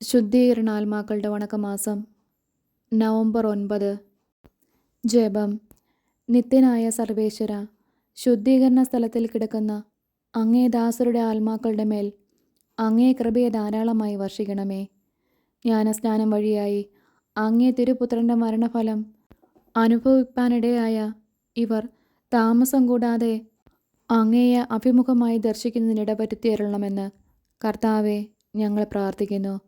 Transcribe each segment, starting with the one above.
ശുദ്ധീകരണ ആത്മാക്കളുടെ വണക്കമാസം നവംബർ ഒൻപത്. ജപം. നിത്യനായ സർവേശ്വര ശുദ്ധീകരണ സ്ഥലത്തിൽ കിടക്കുന്ന അങ്ങേ ദാസരുടെ ആത്മാക്കളുടെ മേൽ അങ്ങേ കൃപയെ ധാരാളമായി വർഷിക്കണമേ. ജ്ഞാനസ്നാനം വഴിയായി അങ്ങേ തിരുപുത്രന്റെ മരണഫലം അനുഭവിപ്പാനിടയായ ഇവർ താമസം കൂടാതെ അങ്ങയെ അഭിമുഖമായി ദർശിക്കുന്നതിനിടപറ്റുത്തിയരുളണമെന്ന് കർത്താവെ ഞങ്ങൾ പ്രാർത്ഥിക്കുന്നു.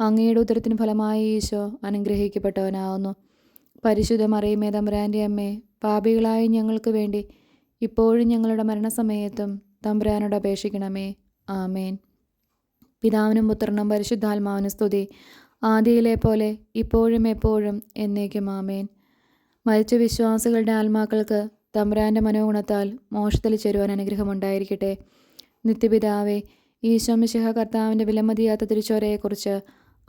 അങ്ങയുടെ ഉത്തരത്തിന് ഫലമായി ഈശോ അനുഗ്രഹിക്കപ്പെട്ടവനാവുന്നു. പരിശുദ്ധ മറിയമേ തമ്പുരാന്റെ അമ്മേ പാപികളായ ഞങ്ങൾക്ക് വേണ്ടി ഇപ്പോഴും ഞങ്ങളുടെ മരണസമയത്തും തമ്പുരാനോട് അപേക്ഷിക്കണമേ. ആമേൻ. പിതാവിനും പുത്രനും പരിശുദ്ധാത്മാവിനും സ്തുതി. ആദിയിലെ പോലെ ഇപ്പോഴും എപ്പോഴും എന്നേക്കും ആമേൻ. മരിച്ച വിശ്വാസികളുടെ ആത്മാക്കൾക്ക് തമ്പുരാന്റെ മനോഗുണത്താൽ മോക്ഷത്തിൽ ചേരുവാൻ അനുഗ്രഹമുണ്ടായിരിക്കട്ടെ. നിത്യപിതാവേ ഈശോമിശിഹ കർത്താവിന്റെ വിലമതിയാത്ത തിരിച്ചോരയെക്കുറിച്ച്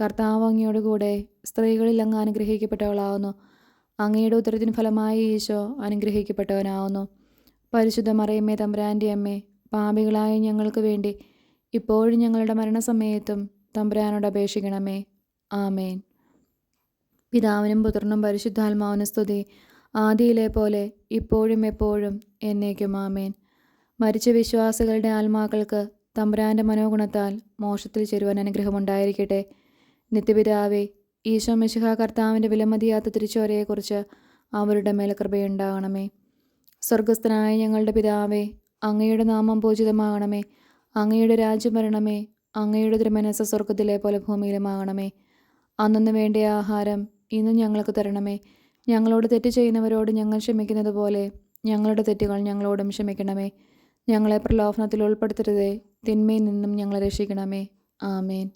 കർത്താവ് അങ്ങയോട് കൂടെ സ്ത്രീകളിൽ അങ്ങ് അനുഗ്രഹിക്കപ്പെട്ടവളാവുന്നു. അങ്ങയുടെ ഉത്തരത്തിന് ഫലമായി ഈശോ അനുഗ്രഹിക്കപ്പെട്ടവനാവുന്നു. പരിശുദ്ധ മറിയമ്മേ തമ്പുരാന്റെ അമ്മേ പാപികളായ ഞങ്ങൾക്ക് വേണ്ടി ഇപ്പോഴും ഞങ്ങളുടെ മരണസമയത്തും തമ്പുരാനോട് അപേക്ഷിക്കണമേ. ആമേൻ. പിതാവിനും പുത്രനും പരിശുദ്ധാത്മാവിനും സ്തുതി. ആദിയിലെ പോലെ ഇപ്പോഴും എപ്പോഴും എന്നേക്കും ആമേൻ. മരിച്ച വിശ്വാസികളുടെ ആത്മാക്കൾക്ക് തമ്പുരാന്റെ മനോഗുണത്താൽ മോക്ഷത്തിൽ ചേരുവാൻ അനുഗ്രഹമുണ്ടായിരിക്കട്ടെ. നിത്യപിതാവേ ഈശോ മിശിഹ കർത്താവിന്റെ വിലമതിയാത്ത തിരിച്ചോരയെക്കുറിച്ച് അവരുടെ മേൽ കൃപയുണ്ടാകണമേ. സ്വർഗസ്ഥനായ ഞങ്ങളുടെ പിതാവേ അങ്ങയുടെ നാമം പൂജിതമാകണമേ. അങ്ങയുടെ രാജ്യം വരണമേ. അങ്ങയുടെ തിരുമനസ സ്വർഗത്തിലെ പോലെ ഭൂമിയിലുമാകണമേ. അന്നു വേണ്ട ആഹാരം ഇന്ന് ഞങ്ങൾക്ക് തരണമേ. ഞങ്ങളോട് തെറ്റ് ചെയ്യുന്നവരോട് ഞങ്ങൾ ക്ഷമിക്കുന്നത് പോലെ ഞങ്ങളുടെ തെറ്റുകൾ ഞങ്ങളോടും ക്ഷമിക്കണമേ. ഞങ്ങളെ പ്രലോഭനത്തിൽ ഉൾപ്പെടുത്തരുതേ. തിന്മയിൽ നിന്നും ഞങ്ങളെ രക്ഷിക്കണമേ. ആമേൻ.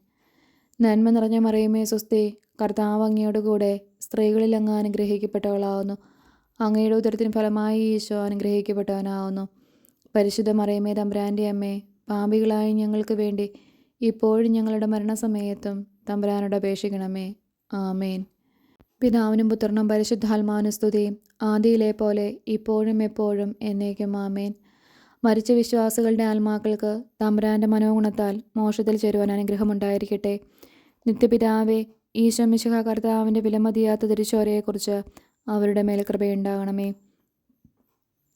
നന്മ നിറഞ്ഞ മറിയമേ സ്വസ്തി കർത്താവ് അങ്ങയുടെ കൂടെ സ്ത്രീകളിൽ അങ്ങ് അനുഗ്രഹിക്കപ്പെട്ടവളാവുന്നു. അങ്ങയുടെ ഉദരത്തിന് ഫലമായി ഈശോ അനുഗ്രഹിക്കപ്പെട്ടവനാവുന്നു. പരിശുദ്ധ മറിയമേ തമ്പ്രാന്റെ അമ്മേ പാമ്പികളായി ഞങ്ങൾക്ക് വേണ്ടി ഇപ്പോഴും ഞങ്ങളുടെ മരണസമയത്തും തമ്പ്രാനോട് അപേക്ഷിക്കണമേ. ആമേൻ. പിതാവിനും പുത്രനും പരിശുദ്ധാത്മാനുസ്തുതി ആദിയിലെ പോലെ ഇപ്പോഴും എപ്പോഴും എന്നേക്കും ആമേൻ. മരിച്ച വിശ്വാസികളുടെ ആത്മാക്കൾക്ക് തമ്പ്രാന്റെ മനോഗുണത്താൽ മോക്ഷത്തിൽ ചേരുവാൻ അനുഗ്രഹമുണ്ടായിരിക്കട്ടെ. നിത്യപിതാവേ ഈ മിശിഹ കർത്താവിന്റെ വിലമതിയാത്ത തിരിച്ചോരയെക്കുറിച്ച് അവരുടെ മേൽ കൃപയുണ്ടാകണമേ.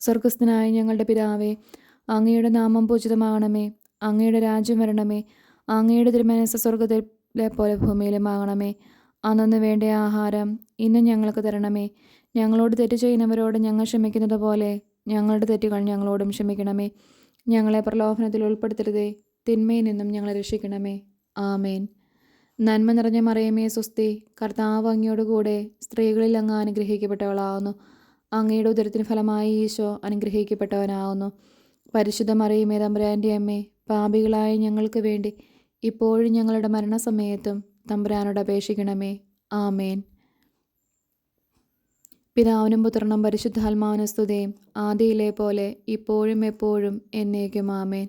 സ്വർഗസ്ഥനായ ഞങ്ങളുടെ പിതാവേ അങ്ങയുടെ നാമം പൂജിതമാകണമേ. അങ്ങയുടെ രാജ്യം വരണമേ. അങ്ങയുടെ തിരുമനസ് സ്വർഗത്തിലെ പോലെ ഭൂമിയിലുമാകണമേ. അന്നു വേണ്ട ആഹാരം ഇന്ന് ഞങ്ങൾക്ക് തരണമേ. ഞങ്ങളോട് തെറ്റ് ചെയ്യുന്നവരോട് ഞങ്ങൾ ക്ഷമിക്കുന്നത് പോലെ ഞങ്ങളുടെ തെറ്റുകൾ ഞങ്ങളോടും ക്ഷമിക്കണമേ. ഞങ്ങളെ പ്രലോഭനത്തിൽ ഉൾപ്പെടുത്തരുതേ. തിന്മയിൽ നിന്നും ഞങ്ങളെ രക്ഷിക്കണമേ. ആമേൻ. നന്മ നിറഞ്ഞ മറിയമേ സ്വസ്തി കർത്താവ് അങ്ങയോടുകൂടെ സ്ത്രീകളിൽ അങ്ങ് അനുഗ്രഹിക്കപ്പെട്ടവളാവുന്നു. അങ്ങയുടെ ഉദരത്തിന് ഫലമായി ഈശോ അനുഗ്രഹിക്കപ്പെട്ടവനാവുന്നു. പരിശുദ്ധ മറിയമേ തമ്പുരാന്റെ അമ്മേ പാപികളായ ഞങ്ങൾക്ക് വേണ്ടി ഇപ്പോഴും ഞങ്ങളുടെ മരണസമയത്തും തമ്പുരാനോട് അപേക്ഷിക്കണമേ. ആമേൻ. പിതാവിനും പുത്രനും പരിശുദ്ധാത്മാവിനും സ്തുതയും ആദിയിലെ പോലെ ഇപ്പോഴും എപ്പോഴും എന്നേക്കും ആമേൻ.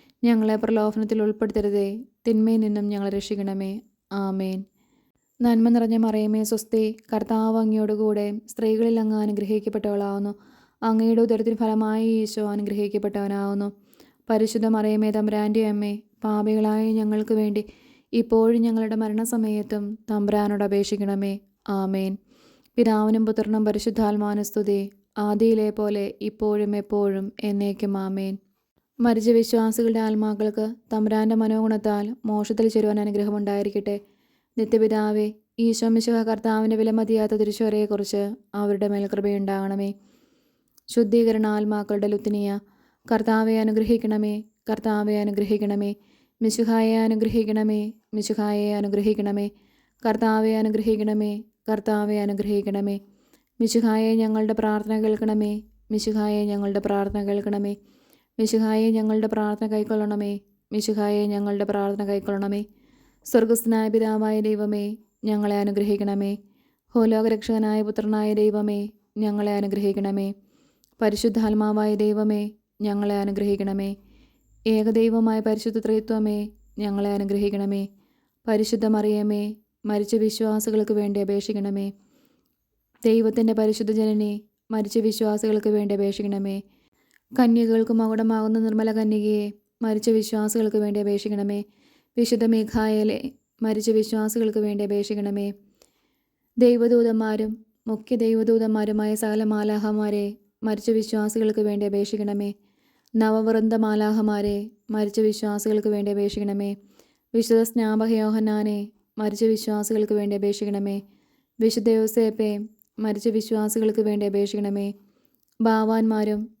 ഞങ്ങളെ പ്രലോഭനത്തിൽ ഉൾപ്പെടുത്തരുതേ. തിന്മയിൽ നിന്നും ഞങ്ങളെ രക്ഷിക്കണമേ. ആമേൻ. നന്മ നിറഞ്ഞ മറിയമേ സ്വസ്തി കർത്താവ് അങ്ങയോടുകൂടെ സ്ത്രീകളിൽ അങ്ങ് അനുഗ്രഹിക്കപ്പെട്ടവളാവുന്നു. അങ്ങയുടെ ഉദരത്തിന് ഫലമായി ഈശോ അനുഗ്രഹിക്കപ്പെട്ടവനാവുന്നു. പരിശുദ്ധ മറിയമേ തമ്പുരാന്റെ അമ്മേ പാപികളായ ഞങ്ങൾക്ക് വേണ്ടി ഇപ്പോഴും ഞങ്ങളുടെ മരണസമയത്തും തമ്പുരാനോട് അപേക്ഷിക്കണമേ. ആമേൻ. പിതാവിനും പുത്രനും പരിശുദ്ധാത്മാനസ്തുതി ആദിയിലെ പോലെ ഇപ്പോഴും എപ്പോഴും എന്നേക്കും ആമേൻ. മരിച്ച വിശ്വാസികളുടെ ആത്മാക്കൾക്ക് തമ്പുരാന്റെ മനോഗുണത്താൽ മോക്ഷത്തിൽ ചേരുവാൻ അനുഗ്രഹമുണ്ടായിരിക്കട്ടെ. നിത്യപിതാവേ ഈശോമിശുഹ കർത്താവിന്റെ വിലമതിയാത്ത തിരിച്ചുവരെയെക്കുറിച്ച് അവരുടെ മേൽ കൃപയുണ്ടാകണമേ. ശുദ്ധീകരണ ആത്മാക്കളുടെ ലുത്തിനിയ കർത്താവെ അനുഗ്രഹിക്കണമേ കർത്താവെ അനുഗ്രഹിക്കണമേ. മിശുഹായെ അനുഗ്രഹിക്കണമേ മിശുഹായെ അനുഗ്രഹിക്കണമേ. കർത്താവെ അനുഗ്രഹിക്കണമേ കർത്താവെ അനുഗ്രഹിക്കണമേ. മിശുഹായെ ഞങ്ങളുടെ പ്രാർത്ഥന കേൾക്കണമേ മിശുഹായെ ഞങ്ങളുടെ പ്രാർത്ഥന കേൾക്കണമേ. മിശുഹായെ ഞങ്ങളുടെ പ്രാർത്ഥന കൈക്കൊള്ളണമേ. മിശുഹായെ ഞങ്ങളുടെ പ്രാർത്ഥന കൈക്കൊള്ളണമേ. സ്വർഗസ്നായ പിതാവായ ദൈവമേ ഞങ്ങളെ അനുഗ്രഹിക്കണമേ. ഭൂലോകരക്ഷകനായ പുത്രനായ ദൈവമേ ഞങ്ങളെ അനുഗ്രഹിക്കണമേ. പരിശുദ്ധാത്മാവായ ദൈവമേ ഞങ്ങളെ അനുഗ്രഹിക്കണമേ. ഏകദൈവമായ പരിശുദ്ധ ത്രയത്വമേ ഞങ്ങളെ അനുഗ്രഹിക്കണമേ. പരിശുദ്ധ മറിയമേ മരിച്ച വിശ്വാസികൾക്ക് വേണ്ടി അപേക്ഷിക്കണമേ. ദൈവത്തിന്റെ പരിശുദ്ധ ജനനെ മരിച്ച വിശ്വാസികൾക്ക് വേണ്ടി അപേക്ഷിക്കണമേ. കന്യകൾക്ക് മകുടമാകുന്ന നിർമ്മല കന്യകയെ മരിച്ച വിശ്വാസികൾക്ക് വേണ്ടി അപേക്ഷിക്കണമേ. വിശുദ്ധ മേഘായലെ മരിച്ച വിശ്വാസികൾക്ക് വേണ്ടി അപേക്ഷിക്കണമേ. ദൈവദൂതന്മാരും മുഖ്യ ദൈവദൂതന്മാരുമായ സകല മാലാഹമാരെ മരിച്ച വിശ്വാസികൾക്ക് വേണ്ടി അപേക്ഷിക്കണമേ. നവവൃന്ദ മാലാഹമാരെ മരിച്ച വിശ്വാസികൾക്ക് വേണ്ടി അപേക്ഷിക്കണമേ. വിശുദ്ധ സ്നാപകയോഹനാനെ മരിച്ച വിശ്വാസികൾക്ക് വേണ്ടി അപേക്ഷിക്കണമേ. വിശുദ്ധ യോസേപ്പെ മരിച്ച വിശ്വാസികൾക്ക് വേണ്ടി അപേക്ഷിക്കണമേ. ഭാവാന്മാരും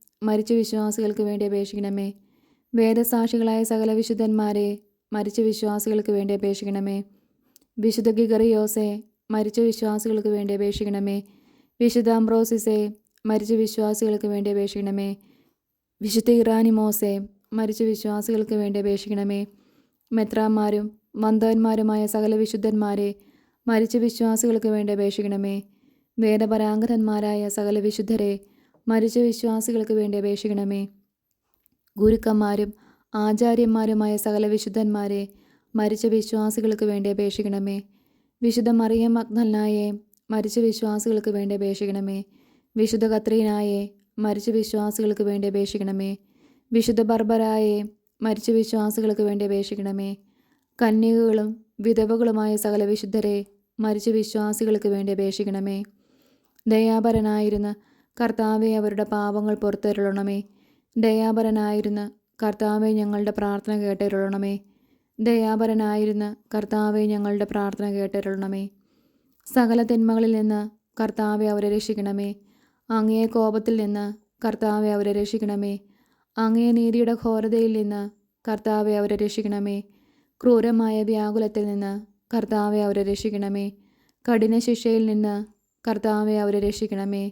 മരിച്ച വിശ്വാസികൾക്ക് വേണ്ടി അപേക്ഷിക്കണമേ. വേദസാക്ഷികളായ സകല വിശുദ്ധന്മാരെ മരിച്ച വിശ്വാസികൾക്ക് വേണ്ടി അപേക്ഷിക്കണമേ. വിശുദ്ധ ഗിഗറിയോസെ മരിച്ച വിശ്വാസികൾക്ക് വേണ്ടി അപേക്ഷിക്കണമേ. വിശുദ്ധ അംബ്രോസിസെ മരിച്ച വിശ്വാസികൾക്ക് വേണ്ടി അപേക്ഷിക്കണമേ. വിശുദ്ധ ഇറാനിമോസെ മരിച്ച വിശ്വാസികൾക്ക് വേണ്ടി അപേക്ഷിക്കണമേ. മെത്രാന്മാരും മന്ദവന്മാരുമായ സകല വിശുദ്ധന്മാരെ മരിച്ച വിശ്വാസികൾക്ക് വേണ്ടി അപേക്ഷിക്കണമേ. വേദപരാങ്കരന്മാരായ സകല വിശുദ്ധരെ മരിച്ച വിശ്വാസികൾക്ക് വേണ്ടി അപേക്ഷിക്കണമേ. ഗുരുക്കന്മാരും ആചാര്യന്മാരുമായ സകല വിശുദ്ധന്മാരെ മരിച്ച വിശ്വാസികൾക്ക് വേണ്ടി അപേക്ഷിക്കണമേ. വിശുദ്ധ മറിയം മഗ്നൽനായെ മരിച്ച വിശ്വാസികൾക്ക് വേണ്ടി അപേക്ഷിക്കണമേ. വിശുദ്ധ കത്രീനായെ മരിച്ച വിശ്വാസികൾക്ക് വേണ്ടി അപേക്ഷിക്കണമേ. വിശുദ്ധ ബർബരായെ മരിച്ച വിശ്വാസികൾക്ക് വേണ്ടി അപേക്ഷിക്കണമേ. കന്യകകളും വിധവകളുമായ സകല വിശുദ്ധരെ മരിച്ച വിശ്വാസികൾക്ക് വേണ്ടി അപേക്ഷിക്കണമേ. ദയാപരനായിരുന്ന കർത്താവെ അവരുടെ പാപങ്ങൾ പുറത്തരുളണമേ. ദയാപരനായിരുന്ന കർത്താവെ ഞങ്ങളുടെ പ്രാർത്ഥന കേട്ടരുളണമേ. ദയാപരനായിരുന്ന കർത്താവെ ഞങ്ങളുടെ പ്രാർത്ഥന കേട്ടരുളണമേ. സകല തിന്മകളിൽ നിന്ന് കർത്താവെ അവരെ രക്ഷിക്കണമേ. അങ്ങേ കോപത്തിൽ നിന്ന് കർത്താവെ അവരെ രക്ഷിക്കണമേ. അങ്ങേ നീതിയുടെ ഘോരതയിൽ നിന്ന് കർത്താവെ അവരെ രക്ഷിക്കണമേ. ക്രൂരമായ വ്യാകുലത്തിൽ നിന്ന് കർത്താവെ അവരെ രക്ഷിക്കണമേ. കഠിന ശിക്ഷയിൽ നിന്ന് കർത്താവെ അവരെ രക്ഷിക്കണമേ.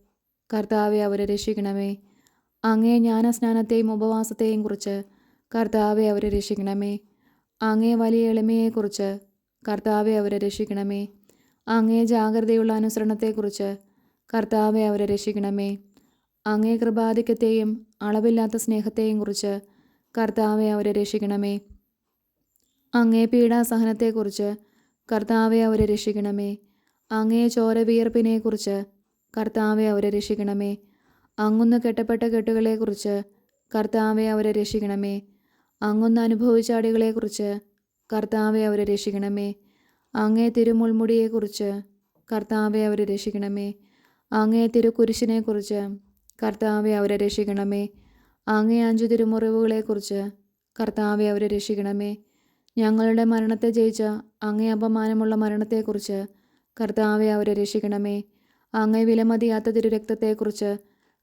കർത്താവെ അവരെ രക്ഷിക്കണമേ. അങ്ങേ ജ്ഞാനസ്നാനത്തെയും ഉപവാസത്തെയും കുറിച്ച് കർത്താവെ അവരെ രക്ഷിക്കണമേ. അങ്ങേ വലിയ എളിമയെക്കുറിച്ച് കർത്താവെ അവരെ രക്ഷിക്കണമേ. അങ്ങേ ജാഗ്രതയുള്ള അനുസരണത്തെക്കുറിച്ച് കർത്താവെ അവരെ രക്ഷിക്കണമേ. അങ്ങേ കൃപാധിക്യത്തെയും അളവില്ലാത്ത സ്നേഹത്തെയും കുറിച്ച് കർത്താവെ അവരെ രക്ഷിക്കണമേ. അങ്ങേ പീഡാസഹനത്തെക്കുറിച്ച് കർത്താവെ അവരെ രക്ഷിക്കണമേ. അങ്ങേ ചോരവിയർപ്പിനെക്കുറിച്ച് കർത്താവെ അവരെ രക്ഷിക്കണമേ. അങ്ങുന്ന് കെട്ടപ്പെട്ട കെട്ടുകളെക്കുറിച്ച് കർത്താവെ അവരെ രക്ഷിക്കണമേ. അങ്ങുന്ന് അനുഭവിച്ചാടികളെക്കുറിച്ച് കർത്താവെ അവരെ രക്ഷിക്കണമേ. അങ്ങേ തിരുമുൾമുടിയെക്കുറിച്ച് കർത്താവെ അവരെ രക്ഷിക്കണമേ. അങ്ങേ തിരുക്കുരിശിനെക്കുറിച്ച് കർത്താവെ അവരെ രക്ഷിക്കണമേ. അങ്ങേ അഞ്ചു തിരുമുറിവുകളെക്കുറിച്ച് കർത്താവെ അവരെ രക്ഷിക്കണമേ. ഞങ്ങളുടെ മരണത്തെ ജയിച്ച അങ്ങേ അപമാനമുള്ള മരണത്തെക്കുറിച്ച് കർത്താവെ അവരെ രക്ഷിക്കണമേ. അങ്ങേ വിലമതിയാത്ത തിരുരക്തത്തെക്കുറിച്ച്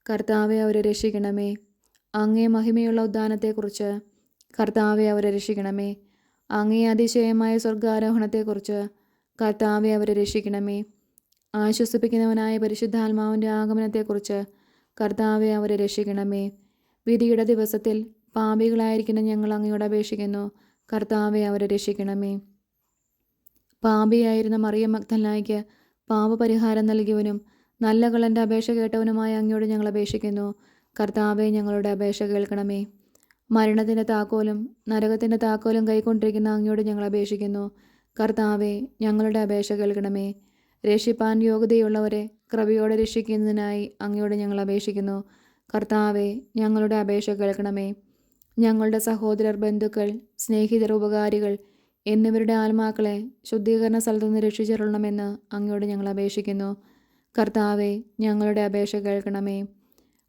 കർത്താവെ അവരെ രക്ഷിക്കണമേ. അങ്ങേ മഹിമയുള്ള ഉദ്ധാനത്തെക്കുറിച്ച് കർത്താവെ അവരെ രക്ഷിക്കണമേ. അങ്ങേ അതിശയമായ സ്വർഗാരോഹണത്തെക്കുറിച്ച് കർത്താവെ അവരെ രക്ഷിക്കണമേ. ആശ്വസിപ്പിക്കുന്നവനായ പരിശുദ്ധാത്മാവിന്റെ ആഗമനത്തെക്കുറിച്ച് കർത്താവെ അവരെ രക്ഷിക്കണമേ. വിധിയുടെ ദിവസത്തിൽ പാപികളായിരിക്കുന്ന ഞങ്ങൾ അങ്ങയോട് അപേക്ഷിക്കുന്നു. കർത്താവെ അവരെ രക്ഷിക്കണമേ. പാപിയായിരുന്ന മറിയ മഗ്ദലായിക്ക് പാപപരിഹാരം നൽകിയവനും നല്ല കളന്റെ അപേക്ഷ കേട്ടവനുമായ അങ്ങയോട് ഞങ്ങൾ അപേക്ഷിക്കുന്നു. കർത്താവെ ഞങ്ങളുടെ അപേക്ഷ കേൾക്കണമേ. മരണത്തിന്റെ താക്കോലും നരകത്തിന്റെ താക്കോലും കൈക്കൊണ്ടിരിക്കുന്ന അങ്ങയോട് ഞങ്ങൾ അപേക്ഷിക്കുന്നു. കർത്താവെ ഞങ്ങളുടെ അപേക്ഷ കേൾക്കണമേ. രക്ഷിപ്പാൻ യോഗ്യതയുള്ളവരെ കൃപയോടെ രക്ഷിക്കുന്നതിനായി അങ്ങയോട് ഞങ്ങൾ അപേക്ഷിക്കുന്നു. കർത്താവെ ഞങ്ങളുടെ അപേക്ഷ കേൾക്കണമേ. ഞങ്ങളുടെ സഹോദരർ ബന്ധുക്കൾ സ്നേഹിതർ ഉപകാരികൾ എന്നിവരുടെ ആത്മാക്കളെ ശുദ്ധീകരണ സ്ഥലത്തുനിന്ന് രക്ഷിച്ചിരണമെന്ന് അങ്ങയോട് ഞങ്ങൾ അപേക്ഷിക്കുന്നു. കർത്താവെ ഞങ്ങളുടെ അപേക്ഷ കേൾക്കണമേ.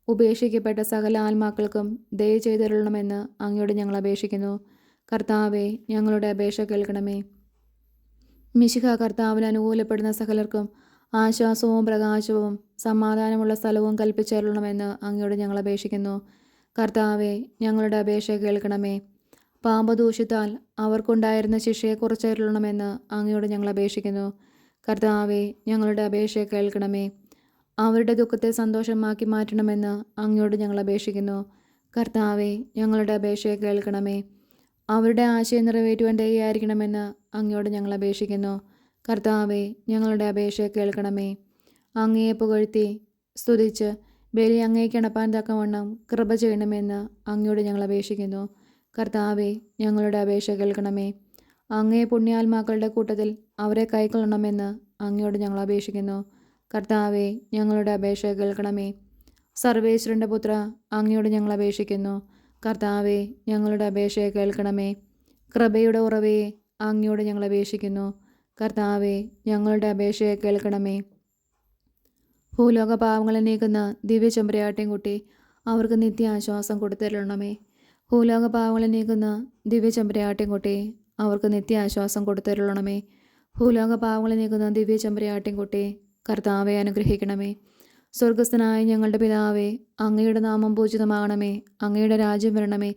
ഉപേക്ഷിക്കപ്പെട്ട സകല ആത്മാക്കൾക്കും ദയ ചെയ്തിരണമെന്ന് അങ്ങയോട് ഞങ്ങൾ അപേക്ഷിക്കുന്നു. കർത്താവെ ഞങ്ങളുടെ അപേക്ഷ കേൾക്കണമേ. മിശിക കർത്താവിന് അനുകൂലപ്പെടുന്ന സകലർക്കും ആശ്വാസവും പ്രകാശവും സമാധാനമുള്ള സ്ഥലവും കൽപ്പിച്ചേരണമെന്ന് അങ്ങയോട് ഞങ്ങൾ അപേക്ഷിക്കുന്നു. കർത്താവെ ഞങ്ങളുടെ അപേക്ഷ കേൾക്കണമേ. പാമ്പദൂഷ്യത്താൽ അവർക്കുണ്ടായിരുന്ന ശിക്ഷയെ കുറച്ചേരണമെന്ന് അങ്ങയോട് ഞങ്ങൾ അപേക്ഷിക്കുന്നു. കർത്താവെ ഞങ്ങളുടെ അപേക്ഷയെ കേൾക്കണമേ. അവരുടെ ദുഃഖത്തെ സന്തോഷമാക്കി മാറ്റണമെന്ന് അങ്ങയോട് ഞങ്ങൾ അപേക്ഷിക്കുന്നു. കർത്താവെ ഞങ്ങളുടെ അപേക്ഷയെ കേൾക്കണമേ. അവരുടെ ആശയം നിറവേറ്റുവാൻ ദയായിരിക്കണമെന്ന് അങ്ങയോട് ഞങ്ങൾ അപേക്ഷിക്കുന്നു. കർത്താവെ ഞങ്ങളുടെ അപേക്ഷയെ കേൾക്കണമേ. അങ്ങയെ പുകഴ്ത്തി സ്തുതിച്ച് ബലി അങ്ങേക്ക് അണപ്പാൻ തക്കവണ്ണം കൃപ ചെയ്യണമെന്ന് അങ്ങയോട് ഞങ്ങൾ അപേക്ഷിക്കുന്നു. കർത്താവെ ഞങ്ങളുടെ അപേക്ഷ കേൾക്കണമേ. അങ്ങേ പുണ്യാത്മാക്കളുടെ കൂട്ടത്തിൽ അവരെ കൈക്കൊള്ളണമെന്ന് അങ്ങയോട് ഞങ്ങൾ അപേക്ഷിക്കുന്നു. കർത്താവെ ഞങ്ങളുടെ അപേക്ഷ കേൾക്കണമേ. സർവേശ്വരന്റെ പുത്ര അങ്ങയോട് ഞങ്ങൾ അപേക്ഷിക്കുന്നു. കർത്താവെ ഞങ്ങളുടെ അപേക്ഷ കേൾക്കണമേ. കൃപയുടെ ഉറവയെ അങ്ങയോട് ഞങ്ങൾ അപേക്ഷിക്കുന്നു. കർത്താവെ ഞങ്ങളുടെ അപേക്ഷ കേൾക്കണമേ. ഭൂലോക പാവങ്ങളെ നീക്കുന്ന ദിവ്യ ചെമ്പരയാട്ടിൻ കുട്ടി അവർക്ക് നിത്യ ആശ്വാസം കൊടുത്തരണമേ ഭൂലോക പാവങ്ങളെ നീക്കുന്ന ദിവ്യ ചെമ്പരയാട്ടിൻ അവർക്ക് നിത്യ ആശ്വാസം കൊടുത്തരുളണമേ. ഭൂലോക പാവങ്ങളെ നീക്കുന്ന ദിവ്യ ചെമ്പരയാട്ടിൻ കർത്താവെ അനുഗ്രഹിക്കണമേ. സ്വർഗസ്ഥനായ ഞങ്ങളുടെ പിതാവേ അങ്ങയുടെ നാമം പൂജിതമാകണമേ. അങ്ങയുടെ രാജ്യം വരണമേ.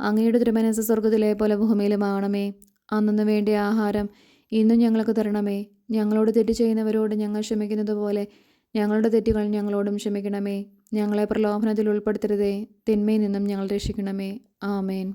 അങ്ങയുടെ തിരുമനസ് സ്വർഗത്തിലെ പോലെ ഭൂമിയിലുമാകണമേ. അന്നു വേണ്ടിയ ആഹാരം ഇന്നും ഞങ്ങൾക്ക് തരണമേ. ഞങ്ങളോട് തെറ്റ് ചെയ്യുന്നവരോട് ഞങ്ങൾ ക്ഷമിക്കുന്നത് പോലെ ഞങ്ങളുടെ തെറ്റുകൾ ഞങ്ങളോടും ക്ഷമിക്കണമേ. ഞങ്ങളെ പ്രലോഭനത്തിൽ ഉൾപ്പെടുത്തരുതേ. തിന്മയിൽ നിന്നും ഞങ്ങൾ രക്ഷിക്കണമേ. ആമേൻ.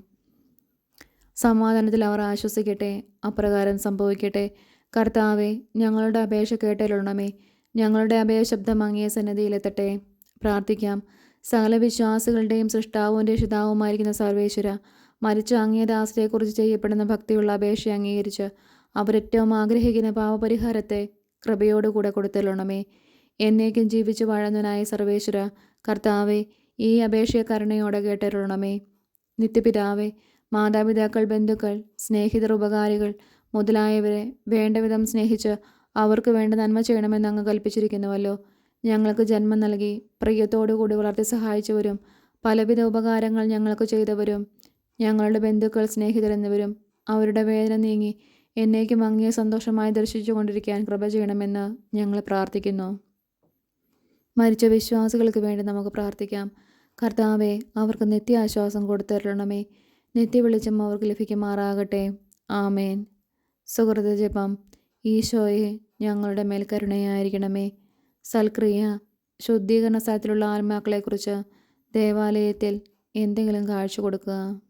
സമാധാനത്തിൽ അവർ ആശ്വസിക്കട്ടെ. അപ്രകാരം സംഭവിക്കട്ടെ. കർത്താവെ ഞങ്ങളുടെ അപേക്ഷ കേട്ടലുണമേ ഞങ്ങളുടെ അഭയശബ്ദം അങ്ങേ സന്നദ്ധിയിലെത്തട്ടെ പ്രാർത്ഥിക്കാം. സകല വിശ്വാസികളുടെയും സൃഷ്ടാവും രക്ഷിതാവുമായിരിക്കുന്ന സർവേശ്വര മരിച്ച അങ്ങേദാസത്തെക്കുറിച്ച് ചെയ്യപ്പെടുന്ന ഭക്തിയുള്ള അപേക്ഷ അംഗീകരിച്ച് അവരേറ്റവും ആഗ്രഹിക്കുന്ന പാവപരിഹാരത്തെ കൃപയോടുകൂടെ കൊടുത്തലുണമേ എന്നേക്കും ജീവിച്ചു വാഴുന്നതിനായ സർവേശ്വര കർത്താവെ ഈ അപേക്ഷയെ കരുണയോടെ കേട്ടരുളണമേ. നിത്യപിതാവെ മാതാപിതാക്കൾ ബന്ധുക്കൾ സ്നേഹിതർ ഉപകാരികൾ മുതലായവരെ വേണ്ടവിധം സ്നേഹിച്ച് അവർക്ക് വേണ്ട നന്മ ചെയ്യണമെന്ന് അങ്ങ് കൽപ്പിച്ചിരിക്കുന്നുവല്ലോ. ഞങ്ങൾക്ക് ജന്മം നൽകി പ്രിയത്തോടുകൂടി വളർത്തി സഹായിച്ചവരും പലവിധ ഉപകാരങ്ങൾ ഞങ്ങൾക്ക് ചെയ്തവരും ഞങ്ങളുടെ ബന്ധുക്കൾ സ്നേഹിതർ എന്നിവരും അവരുടെ വേദന നീങ്ങി എന്നേക്കും അങ്ങേ സന്തോഷമായി ദർശിച്ചു കൊണ്ടിരിക്കാൻ കൃപ ചെയ്യണമെന്ന് ഞങ്ങൾ പ്രാർത്ഥിക്കുന്നു. മരിച്ച വിശ്വാസികൾക്ക് വേണ്ടി നമുക്ക് പ്രാർത്ഥിക്കാം. കർത്താവെ അവർക്ക് നിത്യാശ്വാസം കൊടുത്തരണമേ. നിത്യവെളിച്ചം അവർക്ക് ലഭിക്കുമാറാകട്ടെ. ആമേൻ. സുഹൃത ജപം. ഈശോയെ ഞങ്ങളുടെ മേൽ കരുണയായിരിക്കണമേ. സൽക്രിയ ശുദ്ധീകരണ സ്ഥലത്തിലുള്ള ആത്മാക്കളെക്കുറിച്ച് ദേവാലയത്തിൽ എന്തെങ്കിലും കാഴ്ച കൊടുക്കുക.